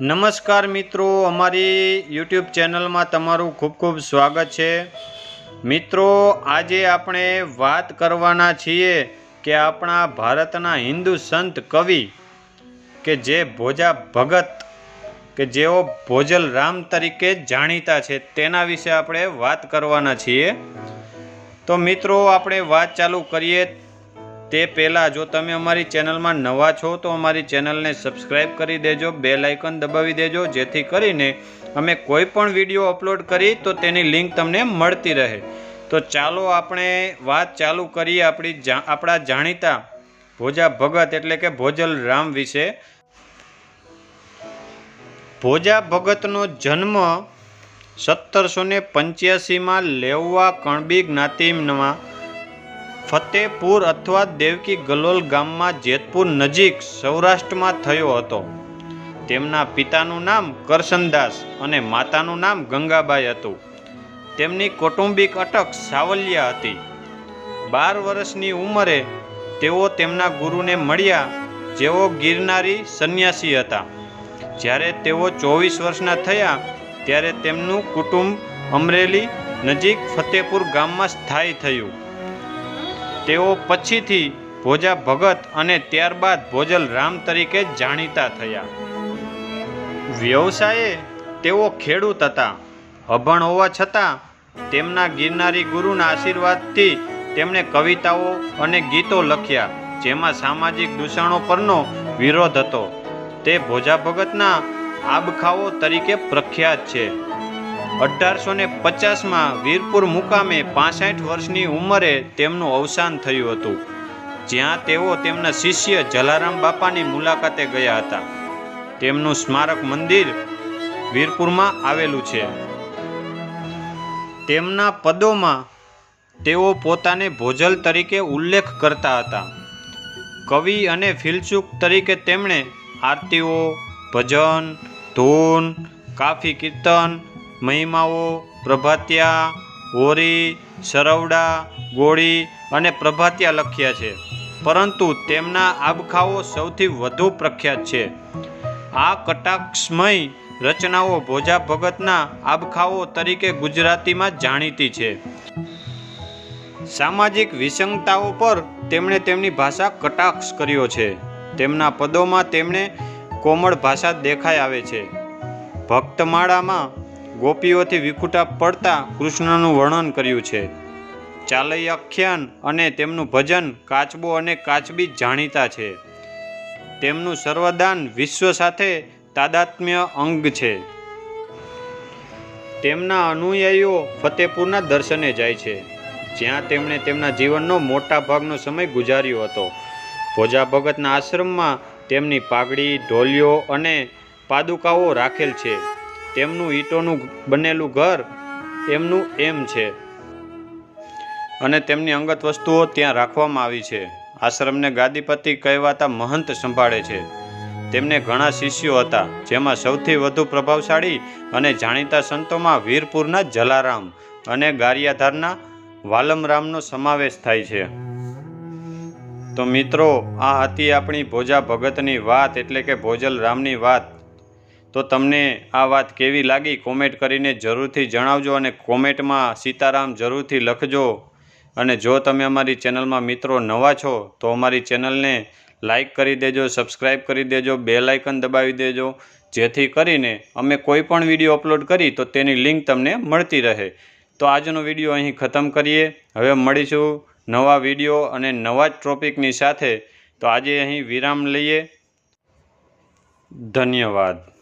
નમસ્કાર મિત્રો, અમારી યુટ્યુબ ચેનલમાં તમારું ખૂબ ખૂબ સ્વાગત છે. મિત્રો, આજે આપણે વાત કરવાના છીએ કે આપણા ભારતના હિન્દુ સંત કવિ કે જે ભોજા ભગત કે જેઓ ભોજલ રામ તરીકે જાણીતા છે, તેના વિશે આપણે વાત કરવાના છીએ. તો મિત્રો, આપણે વાત ચાલુ કરીએ તે પહેલાં જો તમે અમારી ચેનલમાં નવા છો તો અમારી ચેનલને સબસ્ક્રાઈબ કરી દેજો બે લાઇકન દબાવી દેજો, જેથી કરીને અમે કોઈ પણ વીડિયો અપલોડ કરી તો તેની લિંક તમને મળતી રહે. તો ચાલો આપણે વાત ચાલુ કરીએ આપણી આપણા જાણીતા ભોજા ભગત એટલે કે ભોજલ રામ વિશે. ભોજા ભગતનો જન્મ સત્તરસો ને પંચ્યાસીમાં લેવવા કણબી જ્ઞાતિમાં ફતેપુર અથવા દેવકી ગલોલ ગામમાં જેતપુર નજીક સૌરાષ્ટ્રમાં થયો હતો. તેમના પિતાનું નામ કરશનદાસ અને માતાનું નામ ગંગાબાઈ હતું. તેમની કૌટુંબિક અટક સાવલિયા હતી. બાર વર્ષની ઉંમરે તેઓ તેમના ગુરુને મળ્યા, જેઓ ગિરનારી સંન્યાસી હતા. જ્યારે તેઓ ચોવીસ વર્ષના થયા, ત્યારે તેમનું કુટુંબ અમરેલી નજીક ફતેપુર ગામમાં સ્થાયી થયું. તેઓ પછીથી ભોજા ભગત અને ત્યારબાદ ભોજલ રામ તરીકે જાણીતા થયા. વ્યવસાયે તેઓ ખેડૂત હતા. અભણ હોવા છતાં તેમના ગિરનારી ગુરુના આશીર્વાદથી તેમણે કવિતાઓ અને ગીતો લખ્યા, જેમાં સામાજિક દૂષણો પરનો વિરોધ હતો. તે ભોજા ભગતના આબખાઓ તરીકે પ્રખ્યાત છે. અઢારસો ને પચાસમાં વીરપુર મુકામે પાસઠ વર્ષની ઉંમરે તેમનું અવસાન થયું હતું, જ્યાં તેઓ તેમના શિષ્ય જલારામ બાપાની મુલાકાતે ગયા હતા. તેમનું સ્મારક મંદિર વીરપુરમાં આવેલું છે. તેમના પદોમાં તેઓ પોતાને ભોજલ તરીકે ઉલ્લેખ કરતા હતા. કવિ અને ફિલસુક તરીકે તેમણે આરતીઓ, ભજન, ધૂન, કાફી કીર્તન મહિમાઓ, પ્રભાત્યા, હોરી, સરવડા, ગોળી અને પ્રભાત્યા લખ્યા છે. પરંતુ તેમના આબખાઓ સૌથી વધુ પ્રખ્યાત છે. આ કટાક્ષમય રચનાઓ ભોજા ભગતના આબખાઓ તરીકે ગુજરાતીમાં જાણીતી છે. સામાજિક વિસંગતાઓ પર તેમણે તેમની ભાષા કટાક્ષ કર્યો છે. તેમના પદોમાં તેમણે કોમળ ભાષા દેખાઈ આવે છે. ભક્તમાળામાં ગોપીઓથી વિખૂટા પડતા કૃષ્ણનું વર્ણન કર્યું છે. ચાલૈ આખ્યાન અને તેમનું ભજન કાચબો અને કાચબી જાણીતા છે. તેમનું સર્વદાન વિશ્વ સાથે તાદાત્મ્ય અંગ છે. તેમના અનુયાયીઓ ફતેપુરના દર્શને જાય છે. જ્યાં તેમણે તેમના જીવનનો મોટા ભાગનો સમય ગુજાર્યો હતો. ભોજા ભગતના આશ્રમમાં તેમની પાઘડી, ઢોલિયો અને પાદુકાઓ રાખેલ છે. તેમનું ઈંટોનું બનેલું ઘર એમનું એમ છે. અને તેમની અંગત વસ્તુઓ ત્યાં રાખવામાં આવી છે. આશ્રમને ગાદીપતિ કહેવાતા મહંત સંભાળે છે. તેમને ઘણા શિષ્યો હતા, જેમાં સૌથી વધુ પ્રભાવશાળી અને જાણીતા સંતોમાં વીરપુરના જલારામ અને ગારિયાધારના વાલમરામનો સમાવેશ થાય છે. તો મિત્રો, આ હતી આપણી ભોજા ભગતની વાત, એટલે કે ભોજલ રામની વાત. તો તમને આ વાત કેવી લાગી? કોમેન્ટ કરીને જરૂરથી જણાવજો અને કોમેન્ટમાં સીતારામ જરૂરથી લખજો. અને જો તમે અમારી ચેનલમાં મિત્રો નવા છો, તો અમારી ચેનલને લાઈક કરી દેજો સબસ્ક્રાઈબ કરી દેજો બે લાઇકન દબાવી દેજો, જેથી કરીને અમે કોઈ પણ વીડિયો અપલોડ કરી તો તેની લિંક તમને મળતી રહે. તો આજનો વીડિયો અહીં ખતમ કરીએ. હવે મળીશું નવા વીડિયો અને નવા જ ટોપિકની સાથે. તો આજે અહીં વિરામ લઈએ. ધન્યવાદ.